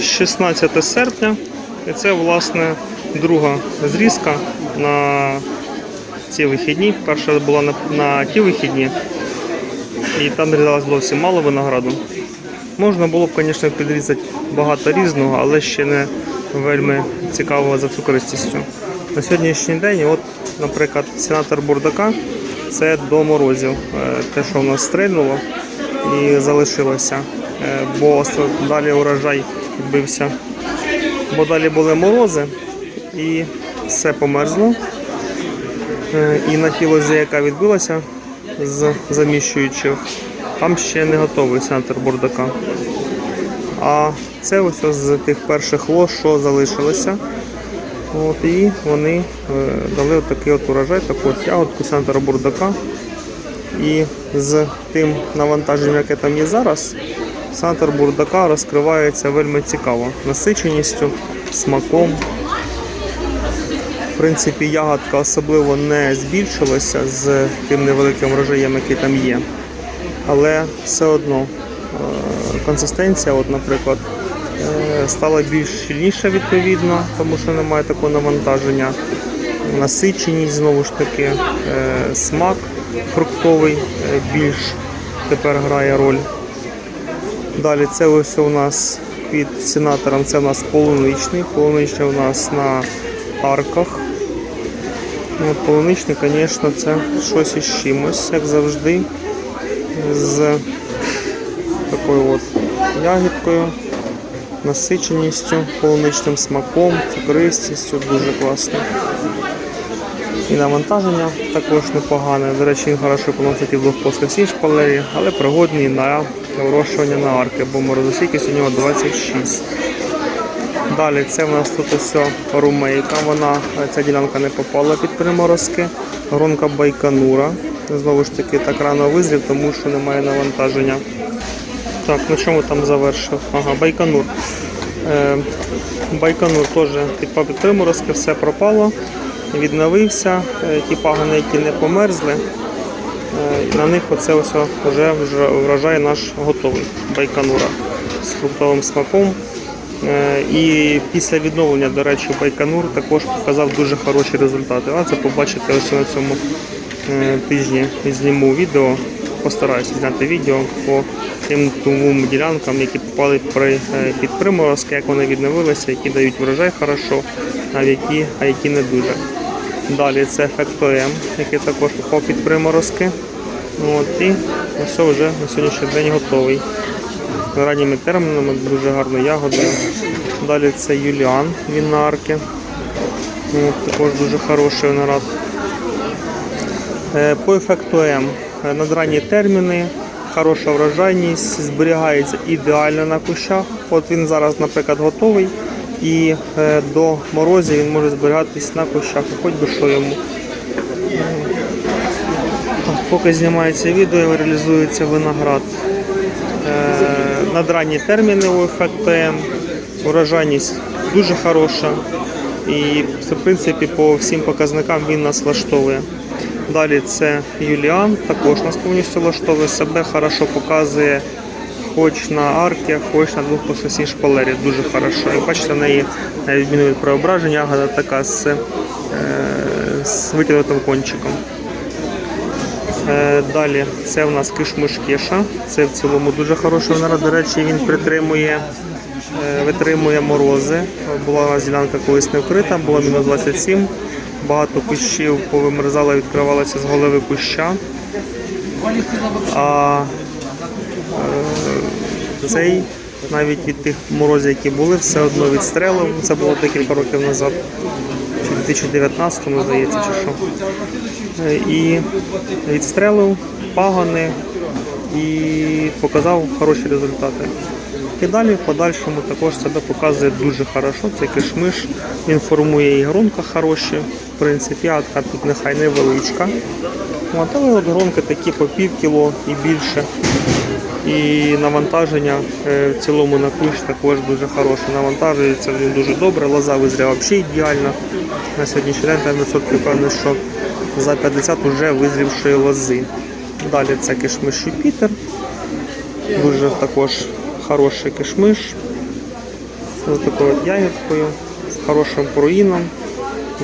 16 серпня. І це, власне, друга зрізка на ці вихідні. Перша була на, на ті вихідні, і там зрізалось зовсім мало винограду. Можна було б, звісно, підрізати багато різного, але ще не вельми цікавого за цукристістю. На сьогоднішній день, от, наприклад, сенатор бурдака це до морозів. Е, Те, що в нас стрельнуло і залишилося, бо далі урожай відбився. Бо далі були морози і все померзло. Е, І на ті лозі, яка відбилася з заміщуючих, там ще не готовий центр бурдака. А це ось з тих перших лоз, що залишилося. От, і вони е, дали такий от урожай, таку от ягодку центра бурдака. І з тим навантаженням, яке там є зараз, центр бурдака розкривається вельми цікаво. Насиченістю, смаком. В принципі, ягодка особливо не збільшилася з тим невеликим врожаєм, який там є. Але все одно е, консистенція, от, наприклад, е, стала більш щільніша відповідно, тому що немає такого навантаження. Насиченість знову ж таки, е, смак фруктовий більш тепер грає роль. Далі це ось у нас під сенатором, це у нас полуничний. Полуничний у нас на арках. Ну, полуничний, звісно, це щось із чимось, як завжди, з такою от ягідкою, насиченістю, полуничним смаком, цукристістю, дуже класно. І навантаження також непогане. До речі, він хорошо поносить і в двохплоскостій шпалері, але пригодний на вирощування на арки, бо морозостійкість у нього 26. Далі це в нас тут ось румейка. Вона ця ділянка не попала під приморозки. Гронка байканура. Знову ж таки, так рано визрів, тому що немає навантаження. Так, на чому там завершив? Ага, байканур. Е, байканур теж підпав під приморозки, все пропало. Відновився. Е, ті пагани, які не померзли. Е, На них оце ось вже врожай наш готовий байканура з фруктовим смаком. Е, І після відновлення, до речі, Байконур також показав дуже хороші результати. А це побачите ось на цьому е, тижні зніму відео. Постараюся зняти відео по тим двом ділянкам, які попали при, під приморозки, як вони відновилися, які дають врожай хорошо, а які, а які не дуже. Далі це ефект ОМ, який також попав під приморозки. От, і ось вже на сьогоднішній день готовий ранніми термінами, дуже гарною ягодою. Далі це Юліан, він на арки. От, також дуже хороший виноград. Е, По ефекту М надранні терміни, хороша врожайність, зберігається ідеально на кущах. От він зараз, наприклад, готовий. І е, до морозів він може зберігатись на кущах, хоч би що йому. Поки знімається відео, реалізується виноград. Е, Надранні терміни у ПМ, урожайність дуже хороша. І в принципі по всім показникам він нас влаштовує. Далі це Юліан, також нас повністю влаштовує себе, хорошо показує хоч на аркі, хоч на двохпососній шпалері. Дуже хорошо. І бачите, в неї на відміну від преображення ягода така з, е, з витягнутим кончиком. Е, Далі це у нас кишмиш кеша. Це в цілому дуже хороший виноград. До речі, він притримує, е, витримує морози. Була ділянка колись не вкрита, було мінус 27. Багато кущів повимерзало, відкривалося з голови куща. А е, цей навіть від тих морозів, які були, все одно відстрелив. Це було декілька років назад. Чи в 2019 здається, чи що. Е, І відстрелив пагони і показав хороші результати. І далі в подальшому також себе показує дуже хорошо. Це кишмиш, він формує і гронка хороші. В принципі, атка тут нехай невеличка. Але от гронки такі по пів кіло і більше. І навантаження е, в цілому на кущ також дуже хороше. Навантажується він дуже добре, лоза визріла взагалі ідеально. На сьогоднішній день там відсотків певно, що за 50 вже визрівшої лози. Далі це кишмиш Юпітер. Дуже також хороший кишмиш. з такою ягідкою, з хорошим пруїном,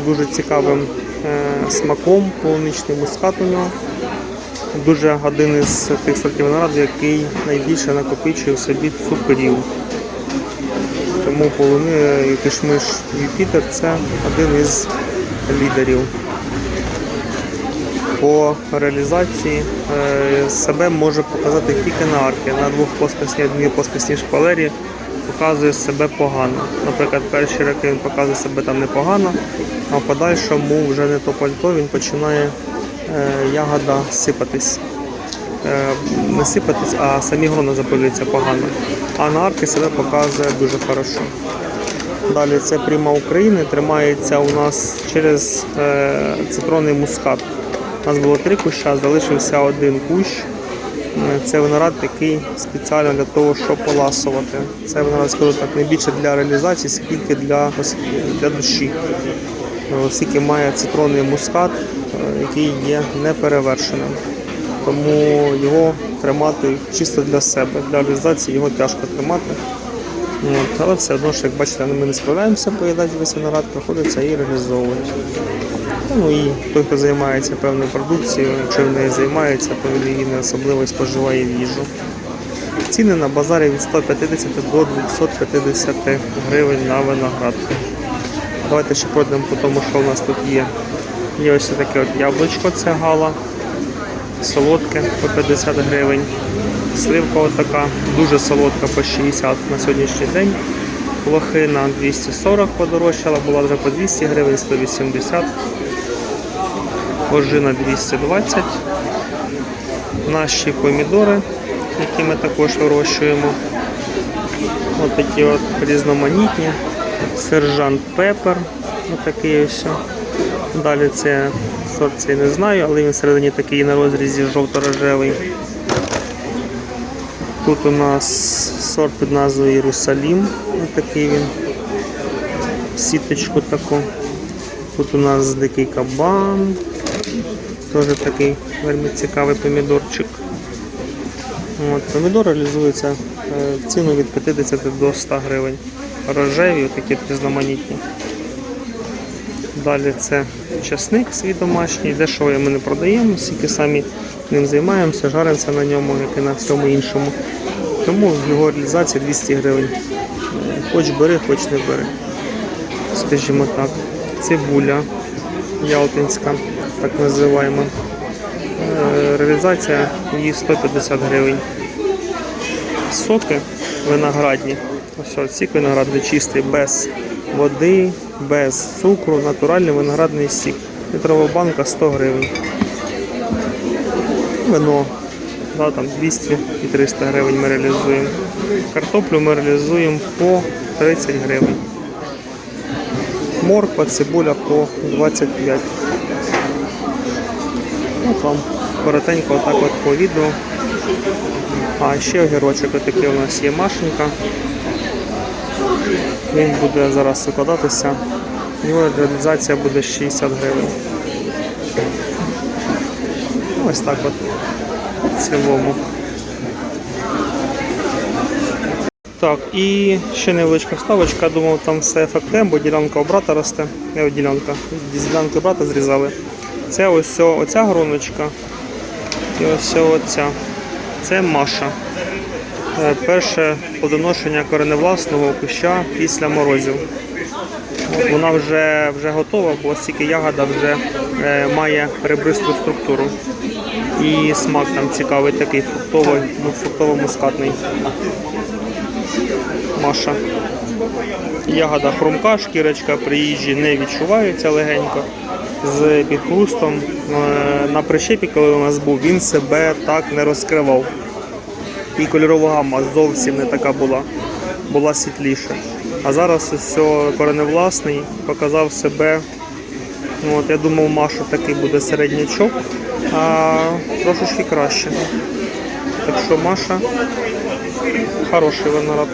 дуже цікавим е, смаком, полуничний мускат у нього. Дуже один із тих сортів винограду, який найбільше накопичує в собі цукрів. Тому полуни і кишмиш Юпітер це один із лідерів. По реалізації е, себе може показати тільки на арки. На двох плоскосній, одній плоскосній шпалері показує себе погано. Наприклад, перші роки він показує себе там непогано, а в подальшому вже не то пальто, він починає ягода сипатись. Е, не сипатись, а самі грони запилюються погано. А на арки себе показує дуже хорошо. Далі це пряма України, тримається у нас через е, цитронний мускат. У нас було три куща, залишився один кущ. Е, Це виноград такий спеціально для того, щоб поласувати. Це виноград, скажу так, не більше для реалізації, скільки для, для душі. Е, Оскільки має цитронний мускат, е, який є неперевершеним. Тому його тримати чисто для себе. Для реалізації його тяжко тримати. От, але все одно, що як бачите, ми не справляємося поїдати весь виноград, приходиться і реалізовувати. Ну і той, хто займається певною продукцією, якщо він нею займається, то він її не особливо споживає їжу. Ціни на базарі від 150 до 250 гривень на виноград. Давайте ще пройдемо по тому, що у нас тут є. Є ось таке от яблучко, це гала, солодке по 50 гривень. Сливка отака, дуже солодка по 60 на сьогоднішній день. Лохина 240 подорожчала, була вже по 200 гривень, 180. Ожина 220. Наші помідори, які ми також вирощуємо. Ось такі от різноманітні. Сержант Пепер. Отакий ось. Далі це сорт цей не знаю, але він всередині такий на розрізі жовто-рожевий. Тут у нас сорт під назвою Єрусалім. Ось такий він. Сіточку таку. Тут у нас дикий кабан. Теж такий вельми цікавий помідорчик. От, помідор реалізується е, ціну від 50 до 100 гривень. Рожеві, такі різноманітні. Далі це часник свій домашній, дешево ми не продаємо, скільки самі ним займаємося, жаримося на ньому, як і на всьому іншому. Тому його реалізація 200 гривень. Хоч бери, хоч не бери. Скажімо так. Цибуля ялтинська, так називаємо. Е, Реалізація її 150 гривень. Соки виноградні. Ось сік виноградний чистий, без води, без цукру, натуральний виноградний сік. Літрова банка 100 гривень. Вино да, там 200 і 300 гривень ми реалізуємо. Картоплю ми реалізуємо по 30 гривень. Морква, цибуля по 25. От вам коротенько отак от по відео. А ще огірочок отакий у нас є Машенька. Він буде зараз викладатися. Його реалізація буде 60 гривень. Ось так от в цілому. Так, і ще невеличка вставочка. Думав, там все ефектем, бо ділянка у брата росте. Не ділянка. Ділянки брата зрізали. Це ось оця гроночка. І ось оця. Це Маша. Е, Перше плодоношення кореневласного куща після морозів. Вона вже, вже готова, бо стільки ягода вже е, має ребристу структуру. І смак там цікавий такий фруктовий, ну, фруктово-мускатний. Маша. Ягода хрумка, шкірочка при їжі не відчувається легенько. З підхрустом Е, на прищепі, коли у нас був, він себе так не розкривав. І кольорова гамма зовсім не така була, була світліша. А зараз все кореневласний, показав себе. Ну, От, я думав, Маша такий буде середнячок, а трошечки краще. Так що Маша хороший виноград.